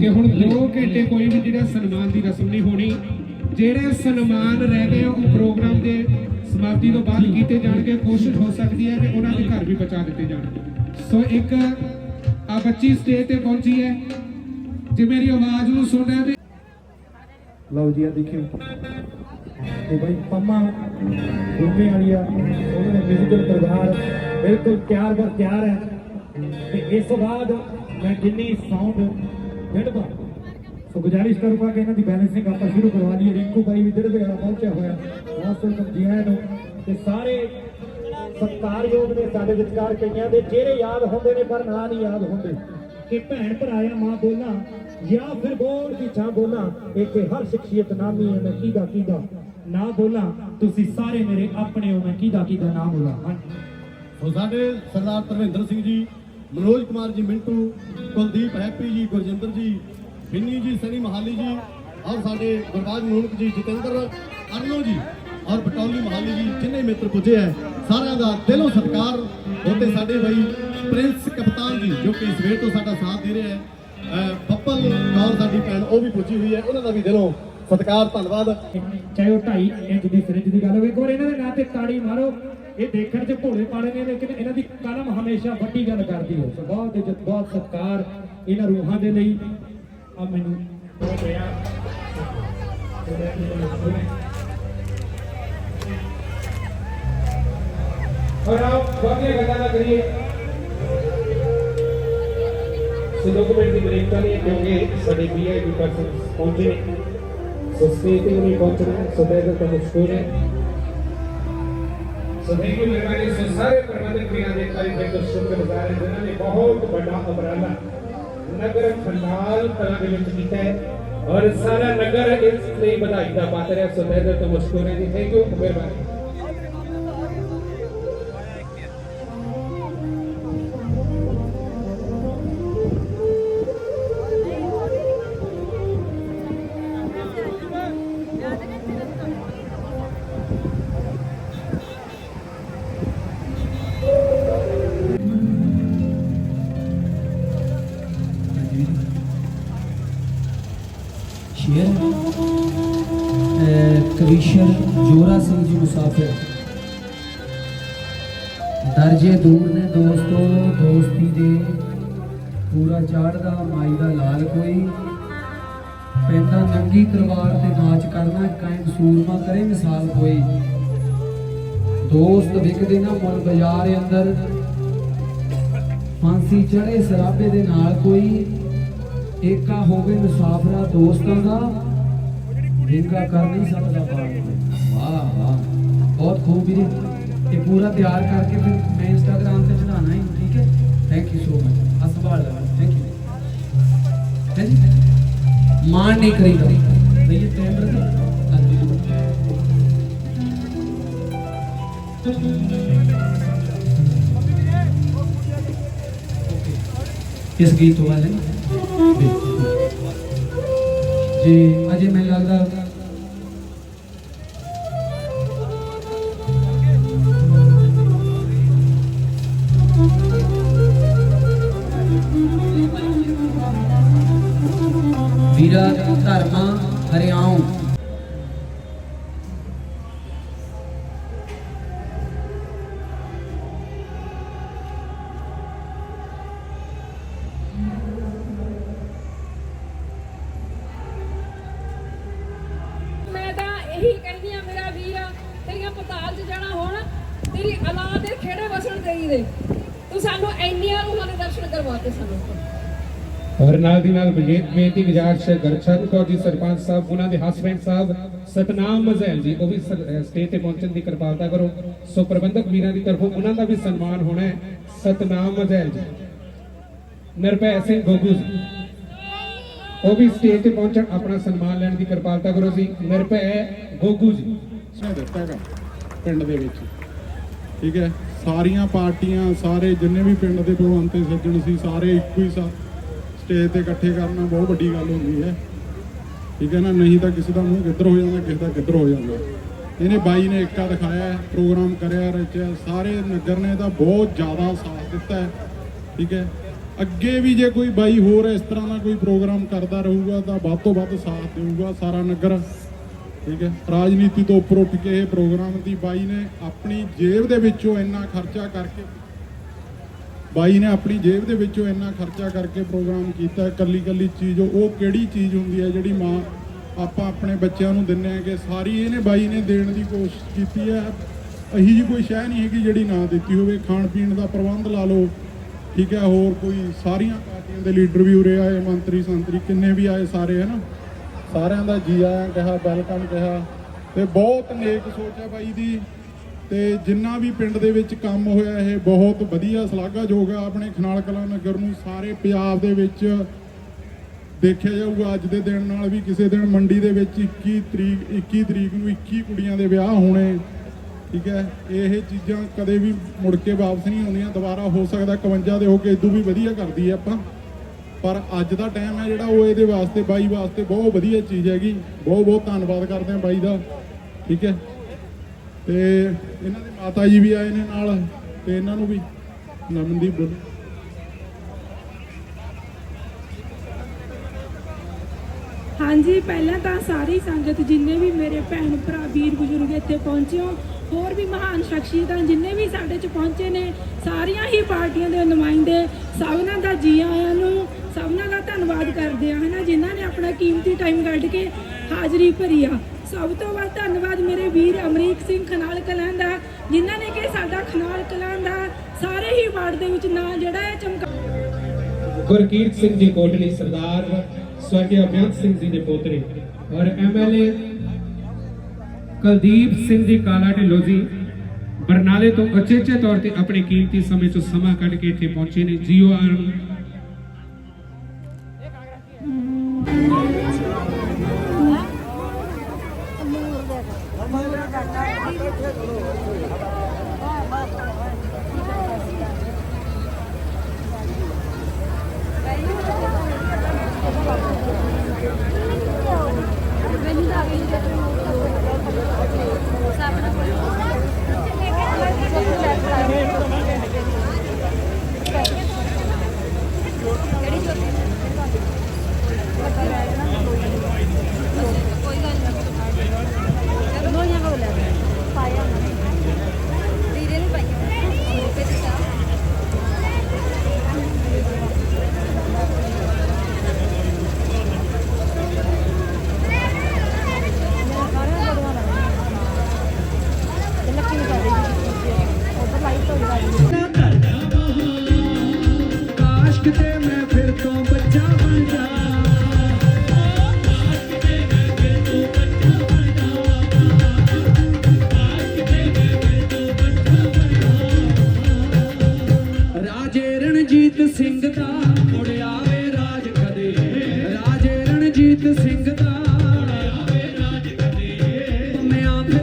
ਕਿ ਹੁਣ 2 ਘੰਟੇ ਕੋਈ ਵੀ ਜਿਹੜਾ ਸਨਮਾਨ ਦੀ ਰਸਮ ਨਹੀਂ ਹੋਣੀ, ਜਿਹੜੇ ਸਨਮਾਨ ਰਹਿ ਗਏ ਉਹ ਪ੍ਰੋਗਰਾਮ ਦੇ ਸਮਾਪਤੀ ਤੋਂ ਬਾਅਦ ਕੀਤੇ ਜਾਣਗੇ ਕੋਸ਼ਿਸ਼ ਹੋ ਸਕਦੀ ਹੈ ਕਿ ਉਹਨਾਂ ਦੇ ਘਰ ਵੀ ਪਹੁੰਚਾ ਦਿੱਤੇ ਜਾਣ ਸੋ ਇੱਕ, ਆ ਬੱਚੀ ਸਟੇਜ ਤੇ ਪਹੁੰਚੀ ਹੈ। ਜੇ ਮੇਰੀ ਆਵਾਜ਼ ਨੂੰ ਸੁਣ ਰਿਹਾ ਲਓ ਜੀ, ਆ ਦੇਖਿਓ। ਤੇ ਬਾਈ ਪੰਮਾ ਗੁੰਮੇ ਵਾਲੀ ਆ ਉਹਨਾਂ ਨੇ ਮਿਊਜ਼ੀਕਲ ਪ੍ਰਭਾਰ ਬਿਲਕੁਲ ਤਿਆਰ ਬਰ ਤਿਆਰ ਹੈ। ਤੇ ਇਸ ਤੋਂ ਬਾਅਦ ਮੈਂ ਜਿੰਨੀ ਸਾਊਂਡ ਡਿੜਬਾ ਸੋ ਗੁਜ਼ਾਰਿਸ਼ ਕਰੂੰਗਾ ਕਿ ਇਹਨਾਂ ਦੀ ਬੈਲੈਂਸਿੰਗ ਆਪਾਂ ਸ਼ੁਰੂ ਕਰਵਾ ਲਈਏ। ਰਿੰਕੂ ਬਾਈ ਵੀ ਡਿੜਬੇ ਵਾਲਾ ਪਹੁੰਚਿਆ ਹੋਇਆ। ਬਹੁਤ ਵੈਲਕਮ ਜੀ ਆਇਆਂ ਨੂੰ ਤੇ ਸਾਰੇ ਸਤਿਕਾਰਯੋਗ ਨੇ ਸਾਡੇ ਵਿਚਕਾਰ ਕਈਆਂ ਦੇ ਚਿਹਰੇ ਯਾਦ ਹੁੰਦੇ ਨੇ ਪਰ ਨਾਂ ਨਹੀਂ ਯਾਦ ਹੁੰਦੇ। ਕਿ ਭੈਣ ਭਰਾਇਆ ਮਾਂ ਬੋਲਾਂ ਜਾਂ ਫਿਰ ਬੋਲ ਪਿੱਛਾ ਬੋਲਾਂ, ਇੱਥੇ ਹਰ ਸ਼ਖਸੀਅਤ ਨਾਮੀ ਹੈ ਮੈਂ ਕਿਹਦਾ ਕਿਹਦਾ। ਨਾ ਬੋਲਾਂ, ਤੁਸੀਂ ਸਾਰੇ ਮੇਰੇ ਆਪਣੇ ਹੋ, ਮੈਂ ਕਿਹਦਾ ਕਿਹਦਾ ਨਾ ਬੋਲਾਂ। ਹਾਂਜੀ। ਸੋ ਸਾਡੇ ਸਰਦਾਰ ਧਰਮਿੰਦਰ ਸਿੰਘ ਜੀ ਮਨੋਜ ਕੁਮਾਰ ਜੀ, ਮਿੰਟੂ, ਕੁਲਦੀਪ ਹੈਪੀ ਜੀ, ਗੁਰਜਿੰਦਰ ਜੀ ਬਿੰਨੀ ਜੀ, ਸਨੀ ਮਹਾਲੀ ਜੀ, ਔਰ ਸਾਡੇ ਗੁਰਬਾਜ ਮੂਨਕ ਜੀ, ਜਤਿੰਦਰ ਅਰਨੋ ਜੀ, ਔਰ ਬਟੌਲੀ ਮਹਾਲੀ ਜੀ, ਜਿੰਨੇ ਮਿੱਤਰ ਪੁੱਜੇ ਹੈ, ਸਾਰਿਆਂ ਦਾ ਦਿਲੋਂ ਸਤਿਕਾਰ ਹੋਤੇ ਸਾਡੇ ਬਈ ਪ੍ਰਿੰਸ ਕਪਤਾਨ ਜੀ, ਜੋ ਕਿ ਸਵੇਰ ਤੋਂ ਸਾਡਾ ਸਾਥ ਦੇ ਰਿਹਾ ਹੈ, ਅਹ ਨਾਲ ਸਾਡੀ ਭੈਣ, ਉਹ ਵੀ ਪੁੱਜੀ ਹੋਈ ਹੈ, ਉਹਨਾਂ ਦਾ ਵੀ ਦਿਲੋਂ ਸਤਿਕਾਰ, ਧੰਨਵਾਦ। ਚਾਹੇ ਉਹ 2.5 ਇੰਚ ਦੀ ਫ੍ਰਿਜ ਦੀ ਗੱਲ ਹੋਵੇ, ਇੱਕ ਵਾਰ ਇਹਨਾਂ ਦੇ ਨਾਂ ਤੇ ਤਾੜੀ ਮਾਰੋ ਇਹ ਦੇਖਣ 'ਚ ਭੋਲੇ ਪਾੜੇ ਨੇ, ਲੇਕਿਨ ਇਹਨਾਂ ਦੀ ਕਲਮ ਹਮੇਸ਼ਾ ਵੱਡੀ ਗੱਲ ਕਰਦੀ ਹੈ। ਸੋ ਬਹੁਤ ਇੱਜ਼ਤ ਬਹੁਤ ਸਤਿਕਾਰ ਇਹਨਾਂ ਰੂਹਾਂ ਦੇ ਲਈ। ਆ ਮੈਨੂੰ ਹੋ ਗਿਆ। ਔਰ ਆਪ ਵਧੀਆ ਗੱਲਾਂ ਨਾ ਕਰੀਏ। ਸੋ ਦੋ ਮਿੰਟ ਦੀ ਬ੍ਰੇਕ ਕਰ ਲਈਏ ਕਿਉਂਕਿ ਸਾਡੇ ਵੀਆਈਪੀ ਪਰਸਨ ਪਹੁੰਚੇ ਨੇ। ਸੋ ਸਟੇਜ ਤੇ ਨਹੀਂ ਪਹੁੰਚਣਾ, ਸੋ ਬੈਦਰ ਤੋਂ ਮਸ਼ਹੂਰ ਹੈ ਸੋ ਥੈਂਕ ਯੂ ਮਿਹਰਬਾਨੀ ਸੋ ਸਾਰੇ ਪ੍ਰਬੰਧਕ ਵੀਰਾਂ ਦੇ ਕਾਰੀ ਦੇ ਤੋਂ ਸ਼ੁਕਰਗੁਜ਼ਾਰ ਹਾਂ ਜਿਨ੍ਹਾਂ ਨੇ ਬਹੁਤ ਵੱਡਾ ਉਪਰਾਲਾ ਨਗਰ ਖੰਡਾਲ ਕਲਾਂ ਦੇ ਵਿੱਚ ਕੀਤਾ ਹੈ ਔਰ ਸਾਰਾ ਨਗਰ ਇਸ ਲਈ ਵਧਾਈ ਦਾ ਪਾਤਰ ਹੈ ਸੋ ਬੈਦਰ ਤੋਂ ਮਸ਼ਹੂਰ ਹੈ ਜੀ ਥੈਂਕ ਯੂ ਮਿਹਰਬਾਨੀ ਸ਼ੇਰ ਕਵੀਸ਼ਰ ਜੋਰਾ ਸਿੰਘ ਜੀ ਮੁਸਾਫਿਰ। ਦਰਜੇ ਦੂਰ ਨੇ ਦੋਸਤੋ, ਦੋਸਤੀ ਦੇ ਪੂਰਾ ਚਾੜਦਾ, ਮਾਈ ਦਾ ਲਾਲ ਕੋਈ। ਪੈਂਦਾ ਨੰਗੀ ਤਲਵਾਰ ਤੇ ਨਾਚ ਕਰਨਾ, ਕਾਇਮ ਸੂਰਮਾ ਕਰੇ ਮਿਸਾਲ ਕੋਈ। ਦੋਸਤ ਵਿਕਦੇ ਨਾ ਮੁੱਲ ਬਾਜ਼ਾਰ ਅੰਦਰ, ਫਾਂਸੀ ਚੜੇ ਸਰਾਬੇ ਦੇ ਨਾਲ ਕੋਈ। ਏਕਾ ਹੋਵੇ ਮੁਸਾਫਰਾ ਦੋਸਤਾਂ ਦਾ ਵਿੰਗਾ ਕਰ ਨਹੀਂ ਸਕਦਾ ਬਾਤ ਵਾਹ ਵਾਹ ਬਹੁਤ ਖੂਬ ਵੀਰੇ ਇਹ ਪੂਰਾ ਤਿਆਰ ਕਰਕੇ ਫਿਰ ਮੈਂ ਇੰਸਟਾਗ੍ਰਾਮ ਤੇ ਚੜਾਣਾ ਹੈ ਠੀਕ ਹੈ ਥੈਂਕ ਯੂ ਸੋ ਮਚ ਆ ਸੰਭਾਲ ਲੈ ਥੈਂਕ ਯੂ ਹਾਂਜੀ ਮਾਨ ਨਹੀਂ ਕਰੀਦਾ ਭਈਏ ਟੈਂਬਰ ਤੇ ਇਸ ਗੀਤ ਵਾਲੇ ਜੀ ਅਜੇ ਮੈਨੂੰ ਲੱਗਦਾ ਵੀਰਾ ਧਰਮਾ ਹਰਿਆਉ। ਔਰ ਨਾਲ ਦੀ ਨਾਲ ਬੇਨਤੀ ਗੁਜ਼ਾਰਿਸ਼ ਹੈ ਗਰਚਰਨ ਕੌਰ ਜੀ ਸਰਪੰਚ ਸਾਹਿਬ ਉਹਨਾਂ ਦੇ ਹਸਬੰਡ ਸਾਹਿਬ ਸਤਨਾਮ ਮਜ਼ੈਲ ਜੀ ਉਹ ਵੀ ਸਟੇਜ ਤੇ ਪਹੁੰਚਣ ਦੀ ਕਿਰਪਾਲਤਾ ਕਰੋ। ਸੋ ਪ੍ਰਬੰਧਕ ਵੀਰਾਂ ਦੀ ਤਰਫੋਂ ਉਹਨਾਂ ਦਾ ਵੀ ਸਨਮਾਨ ਹੋਣਾ ਹੈ। ਸਤਨਾਮ ਮਜ਼ੈਲ ਜੀ। ਨਿਰਭੈ ਸਿੰਘ ਗੋਗੂ ਜੀ। ਉਹ ਵੀ ਸਟੇਜ ਤੇ ਪਹੁੰਚਣ ਆਪਣਾ ਸਨਮਾਨ ਲੈਣ ਦੀ ਕਿਰਪਾਲਤਾ ਕਰੋ ਜੀ। ਨਿਰਭੈ ਗੋਗੂ ਜੀ। ਦਿੱਤਾ ਪਿੰਡ ਦੇ ਵਿੱਚ। ਠੀਕ ਹੈ? ਸਾਰੀਆਂ ਪਾਰਟੀਆਂ, ਸਾਰੇ ਜਿੰਨੇ ਵੀ ਪਿੰਡ ਦੇ ਭਗਵੰਤ ਤੇ ਸੱਜਣ ਸੀ, ਸਾਰੇ ਇੱਕੋ ਹੀ ਸਟੇਜ ਤੇ ਇਕੱਠੇ ਕਰਨਾ ਬਹੁਤ ਵੱਡੀ ਗੱਲ ਹੁੰਦੀ ਹੈ। ਠੀਕ ਹੈ ਨਾ? ਨਹੀਂ ਤਾਂ ਕਿਸੇ ਦਾ ਮੂੰਹ ਕਿੱਧਰ ਹੋ ਜਾਂਦਾ, ਕਿਸੇ ਦਾ ਕਿੱਧਰ ਹੋ ਜਾਂਦਾ। ਇਹਨੇ ਬਾਈ ਨੇ ਏਕਾ ਦਿਖਾਇਆ, ਪ੍ਰੋਗਰਾਮ ਕਰਿਆ, ਰਚਿਆ। ਸਾਰੇ ਨਗਰ ਨੇ ਤਾਂ ਬਹੁਤ ਜ਼ਿਆਦਾ ਸਾਥ ਦਿੱਤਾ ਠੀਕ ਹੈ? ਅੱਗੇ ਵੀ ਜੇ ਕੋਈ ਬਾਈ ਹੋਰ ਇਸ ਤਰ੍ਹਾਂ ਦਾ ਕੋਈ ਪ੍ਰੋਗਰਾਮ ਕਰਦਾ ਰਹੂਗਾ, ਤਾਂ ਵੱਧ ਤੋਂ ਵੱਧ ਸਾਥ ਦੇਊਗਾ ਸਾਰਾ ਨਗਰ। ਠੀਕ ਹੈ? ਰਾਜਨੀਤੀ ਤੋਂ ਉੱਪਰ ਉੱਠ ਕੇ ਇਹ ਪ੍ਰੋਗਰਾਮ ਦੀ ਬਾਈ ਨੇ ਆਪਣੀ ਜੇਬ ਦੇ ਵਿੱਚੋਂ ਇੰਨਾ ਖਰਚਾ ਕਰਕੇ ਬਾਈ ਨੇ ਆਪਣੀ ਜੇਬ ਦੇ ਵਿੱਚੋਂ ਇੰਨਾ ਖਰਚਾ ਕਰਕੇ ਪ੍ਰੋਗਰਾਮ ਕੀਤਾ। ਕੱਲੀ ਕੱਲੀ ਚੀਜ਼, ਉਹ ਕਿਹੜੀ ਚੀਜ਼ ਹੁੰਦੀ ਹੈ ਜਿਹੜੀ ਮਾਂ ਆਪਾਂ ਆਪਣੇ ਬੱਚਿਆਂ ਨੂੰ ਦਿੰਨੇ ਆ ਕਿ ਸਾਰੀ ਇਹਨੇ ਬਾਈ ਨੇ ਦੇਣ ਦੀ ਕੋਸ਼ਿਸ਼ ਕੀਤੀ ਹੈ। ਅਹੀ ਜੀ ਕੋਈ ਸ਼ੈ ਨਹੀਂ ਹੈਗੀ ਜਿਹੜੀ ਨਾ ਦਿੱਤੀ ਹੋਵੇ। ਖਾਣ ਪੀਣ ਦਾ ਪ੍ਰਬੰਧ ਲਾ ਲਓ। ਠੀਕ ਹੈ? ਹੋਰ ਕੋਈ ਸਾਰੀਆਂ ਪਾਰਟੀਆਂ ਦੇ ਲੀਡਰ ਵੀ ਉਰੇ ਆਏ ਮੰਤਰੀ ਸੰਤਰੀ ਕਿੰਨੇ ਵੀ ਆਏ ਸਾਰੇ, ਹੈ ਨਾ? ਸਾਰਿਆਂ ਦਾ ਜੀ ਆਇਆਂ ਕਿਹਾ ਵੈਲਕਮ ਕਿਹਾ ਤੇ ਬਹੁਤ ਨੇਕ ਸੋਚ ਹੈ ਬਾਈ ਦੀ। ਤੇ ਜਿੰਨਾ ਵੀ ਪਿੰਡ ਦੇ ਵਿੱਚ ਕੰਮ ਹੋਇਆ, ਇਹ ਬਹੁਤ ਵਧੀਆ, ਸ਼ਲਾਘਾਯੋਗ ਆ। ਆਪਣੇ ਖਨਾਲ ਕਲਾਂ ਨਗਰ ਨੂੰ ਸਾਰੇ ਪੰਜਾਬ ਦੇ ਵਿੱਚ ਦੇਖਿਆ ਜਾਊਗਾ। ਅੱਜ ਦੇ ਦਿਨ ਨਾਲ ਵੀ ਕਿਸੇ ਦਿਨ ਮੰਡੀ ਦੇ ਵਿੱਚ 21 ਤਰੀਕ 21 ਤਰੀਕ ਨੂੰ 21 ਕੁੜੀਆਂ ਦੇ ਵਿਆਹ ਹੋਣੇ। ਠੀਕ ਹੈ? ਇਹ ਚੀਜ਼ਾਂ ਕਦੇ ਵੀ ਮੁੜ ਕੇ ਵਾਪਸ ਨਹੀਂ ਆਉਂਦੀਆਂ। ਦੁਬਾਰਾ ਹੋ ਸਕਦਾ 51 ਦੇ ਹੋ ਕੇ ਇਦੋਂ ਵੀ ਵਧੀਆ ਕਰਦੀ ਹੈ ਆਪਾਂ। ਪਰ ਅੱਜ ਦਾ ਟਾਈਮ ਹੈ ਜਿਹੜਾ ਉਹ ਇਹਦੇ ਵਾਸਤੇ, ਬਾਈ ਵਾਸਤੇ ਬਹੁਤ ਵਧੀਆ ਚੀਜ਼ ਹੈਗੀ। ਬਹੁਤ ਬਹੁਤ ਧੰਨਵਾਦ ਕਰਦੇ ਹਾਂ ਬਾਈ ਦਾ। ਠੀਕ ਹੈ? ਤੇ ਇਹਨਾਂ ਦੇ ਮਾਤਾ ਜੀ ਵੀ ਆਏ ਨੇ ਨਾਲ ਤੇ ਇਹਨਾਂ ਨੂੰ ਵੀ। ਨਮਨਦੀਪ ਬੋਲੋ। ਹਾਂਜੀ, ਪਹਿਲਾਂ ਤਾਂ ਸਾਰੀ ਸੰਗਤ ਜਿੰਨੇ ਵੀ ਮੇਰੇ ਭੈਣ ਭਰਾ, ਵੀਰ ਬਜ਼ੁਰਗ ਇੱਥੇ ਪਹੁੰਚੇ ਹੋ, ਹੋਰ ਵੀ ਮਹਾਨ ਸ਼ਖਸੀਅਤਾਂ ਜਿੰਨੇ ਵੀ ਸਾਡੇ ਚ ਪਹੁੰਚੇ ਨੇ, ਸਾਰੀਆਂ ਹੀ ਪਾਰਟੀਆਂ ਦੇ ਨੁਮਾਇੰਦੇ ਸਭਨਾਂ ਦਾ ਜੀ ਆਇਆਂ ਨੂੰ ਸਭਨਾਂ ਦਾ ਧੰਨਵਾਦ ਕਰਦੇ ਆ ਹਨਾ? ਜਿਨ੍ਹਾਂ ਨੇ ਆਪਣਾ ਕੀਮਤੀ ਟਾਈਮ ਕੱਢ ਕੇ ਹਾਜ਼ਰੀ ਭਰੀ ਆ। ਸਭ ਤੋਂ ਵੱਧ ਧੰਨਵਾਦ ਮੇਰੇ ਵੀਰ ਅਮਰੀਕ ਸਿੰਘ ਖਨਾਲ ਕਲਾਂ ਦਾ, ਜਿਨ੍ਹਾਂ ਨੇ ਕਿ ਸਾਡਾ ਖਨਾਲ ਕਲਾਂ ਦਾ ਸਾਰੇ ਹੀ ਵਾਰਡ ਦੇ ਵਿੱਚ ਨਾਂ ਜਿਹੜਾ ਹੈ ਚਮਕਾ ਗੁਰਕੀਰਤ ਸਿੰਘ ਜੀ ਕੋਟਲੀ, ਸਰਦਾਰ ਸਵਰਗੀ ਅਭਿਆਨ ਸਿੰਘ ਜੀ ਦੇ ਪੋਤਰੇ ਔਰ ਐਮਐਲਏ ਕੁਲਦੀਪ ਸਿੰਘ ਜੀ ਕਾਲਾ ਢਿੱਲੋਂ ਜੀ ਬਰਨਾਲੇ ਤੋਂ ਅਚੇਚੇ ਤੌਰ ਤੇ ਆਪਣੇ ਕੀਮਤੀ ਸਮੇਂ ਚੋਂ ਸਮਾਂ ਕੱਢ ਕੇ ਇੱਥੇ ਪਹੁੰਚੇ ਨੇ। ਜੀਓ ਆਨ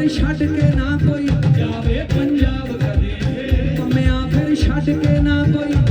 ਛੱਡ ਕੇ ਨਾ ਕੋਈ ਜਾਵੇ ਪੰਜਾਬ ਕਦੇ। ਮੈਂ ਫਿਰ ਛੱਡ ਕੇ ਨਾ ਕੋਈ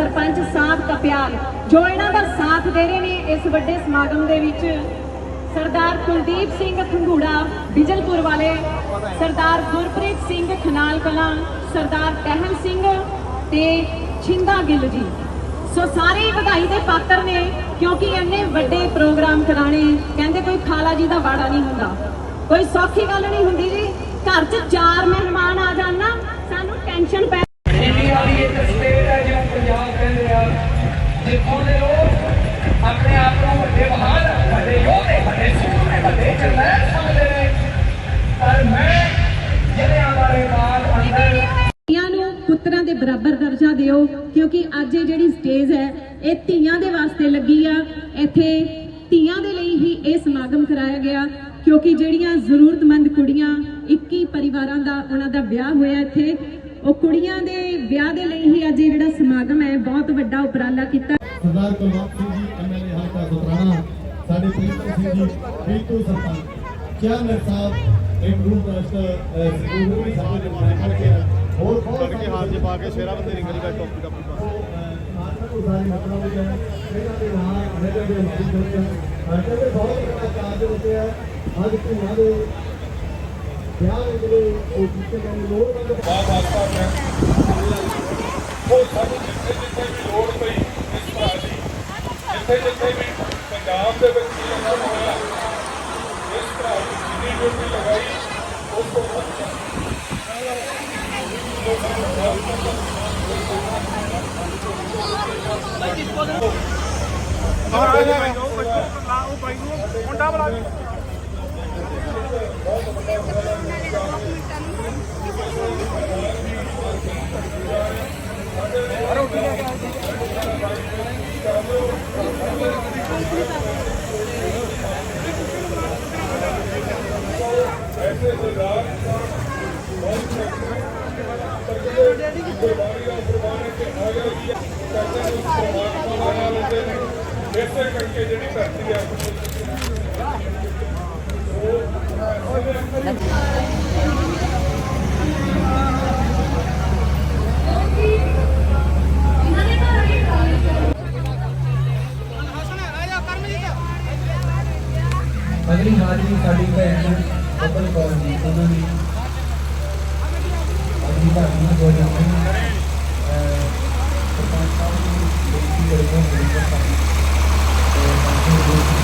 ਸਰਪੰਚ ਸਾਹਿਬ ਕਪਿਆਲ ਜੋ ਇਹਨਾਂ ਦਾ ਸਾਥ ਦੇ ਰਹੇ ਨੇ ਇਸ ਵੱਡੇ ਸਮਾਗਮ ਦੇ ਵਿੱਚ, ਸਰਦਾਰ ਕੁਲਦੀਪ ਸਿੰਘ ਖੰਗੂੜਾ, ਬਿਜਲਪੁਰ ਵਾਲੇ, ਸਰਦਾਰ ਗੁਰਪ੍ਰੀਤ ਸਿੰਘ ਖਨਾਲ ਕਲਾਂ, ਸਰਦਾਰ ਟਹਿਲ ਸਿੰਘ ਤੇ ਛਿੰਦਾ ਗਿੱਲ ਜੀ। ਸੋ ਸਾਰੇ ਵਧਾਈ ਦੇ ਪਾਤਰ ਨੇ, ਕਿਉਂਕਿ ਇੰਨੇ ਵੱਡੇ ਪ੍ਰੋਗਰਾਮ ਕਰਾਣੇ, ਕਹਿੰਦੇ ਕੋਈ ਖਾਲਾ ਜੀ ਦਾ ਵਾੜਾ ਨਹੀਂ ਹੁੰਦਾ। ਕੋਈ ਸੌਖੀ ਗੱਲ ਨਹੀਂ ਹੁੰਦੀ ਜੀ। ਘਰ 'ਚ ਚਾਰ ਮਹਿਮਾਨ ਆ ਜਾਣ ਨਾ, ਸਾਨੂੰ ਟੈਨਸ਼ਨ ਪੈ ਇੰਡੀਆ ਦੀ ਇੱਕ ਸਟੇਟ ਹੈ ਜਿਹਨੂੰ ਪੰਜਾਬ ਕਹਿੰਦੇ ਆ ਜਿੱਥੋਂ ਦੇ ਲੋਕ? ਆਪਣੇ ਆਪ ਨੂੰ ਵੱਡੇ ਬਹਾਦਰ ਵੱਡੇ ਯੋਧੇ ਵੱਡੇ ਸੂਰਮੇ ਵੱਡੇ ਜਰਨੈਲ ਸਮਝਦੇ ਨੇ। ਪਰ ਮੈਂ ਜ਼ਿਲ੍ਹਿਆਂ ਵਾਲੇ ਬਾਗ ਅੰਦਰ ਨੂੰ ਪੁੱਤਰਾਂ ਦੇ ਬਰਾਬਰ ਦਰਜਾ ਦਿਓ, ਕਿਉਂਕਿ ਅੱਜ ਇਹ ਜਿਹੜੀ ਸਟੇਜ ਹੈ, ਇਹ ਧੀਆਂ ਦੇ ਵਾਸਤੇ ਲੱਗੀ ਆ। ਇੱਥੇ ਧੀਆਂ ਦੇ ਲਈ ਹੀ ਇਹ ਸਮਾਗਮ ਕਰਾਇਆ ਗਿਆ, ਕਿਉਂਕਿ ਜਿਹੜੀਆਂ ਜ਼ਰੂਰਤਮੰਦ ਕੁੜੀਆਂ 21 ਪਰਿਵਾਰਾਂ ਦਾ ਉਹਨਾਂ ਦਾ ਵਿਆਹ ਹੋਇਆ ਇੱਥੇ, ਉਹ ਕੁੜੀਆਂ ਦੇ ਵਿਆਹ ਦੇ ਲਈ ਹੀ ਅੱਜ ਇਹ ਜਿਹੜਾ ਸਮਾਗਮ ਹੈ, ਬਹੁਤ ਵੱਡਾ ਉਪਰਾਲਾ ਕੀਤਾ ਸਰਦਾਰ ਕੁਲਵੰਤ ਸਿੰਘ ਜੀ ਐਮਐਲਏ ਹਲਕਾ ਸੁਤਰਾਣਾ ਸਾਡੇ ਪ੍ਰੀਤਮ ਸਿੰਘ ਜੀ ਪੀਤੂ ਸਰਪੰਚ ਚੇਅਰਮੈਨ ਸਾਹਿਬ ਇੱਕ ਗਰੁੱਪ ਟਰਸਟ ਸਕੂਲ ਵੀ ਸਾਡੇ ਦੇ ਮਾਰੇ ਕਰਕੇ ਹੋਰ ਬਹੁਤ ਕੇ ਹਾਲ ਜੇ ਪਾ ਕੇ ਸ਼ੇਰਾ ਬਤੇਰੀ ਕਰੀ ਬੈਠ ਟੋਪੀ ਦਾ ਪੂਰਾ ਮਾਤਾ ਨੂੰ ਸਾਰੇ ਮਤਲਬ ਵਿੱਚ ਇਹਨਾਂ ਦੇ ਨਾਲ ਮੇਰੇ ਦੇ ਮਾਰੀ ਜੁੜੇ ਅੰਕਲ ਦੇ ਬਹੁਤ ਬੜਾ ਕਾਰਜ ਹੁੰਦੇ ਆ ਅੱਜ ਧੀਆਂ ਦੇ ਵਿਆਹ ਦੇ ਜਿਹੜੇ ਉਹ ਜਿੱਥੇ ਮੈਨੂੰ ਲੋੜ ਵੰਦ ਉਹ ਸਾਨੂੰ ਜਿੱਥੇ ਜਿੱਥੇ ਵੀ ਲੋੜ ਪਈ ਦੀ ਜਿੱਥੇ ਜਿੱਥੇ ਵੀ ਪੰਜਾਬ ਦੇ ਵਿੱਚ ਕੀ ਹੋਇਆ, ਇਸ ਭਰਾ ਦੀ ਜਿੰਨੀ ਡਿਊਟੀ ਲਗਾਈ ਉਸ ਤੋਂ ਵੱਧ ਇਸੇ ਕਰਕੇ ਜਿਹੜੀ ਧਰਤੀ ਆ ਅਗਲੀ ਹਾਜ਼ਰੀ ਸਾਡੀ ਭੈਣ ਬੱਬਲ ਕੌਰ ਜੀ, ਉਹਨਾਂ ਦੀ ਅਗਲੀ ਭਾਜੀ ਹੋ ਜਾਂਦੇ ਨੇ ਸਰਪੰਚ ਸਾਹਿਬ ਨੂੰ ਬੇਨਤੀ ਕਰਦੇ ਹਾਂ, ਮੇਰੇ ਕੋਲ ਤੇ। ਬਾਕੀ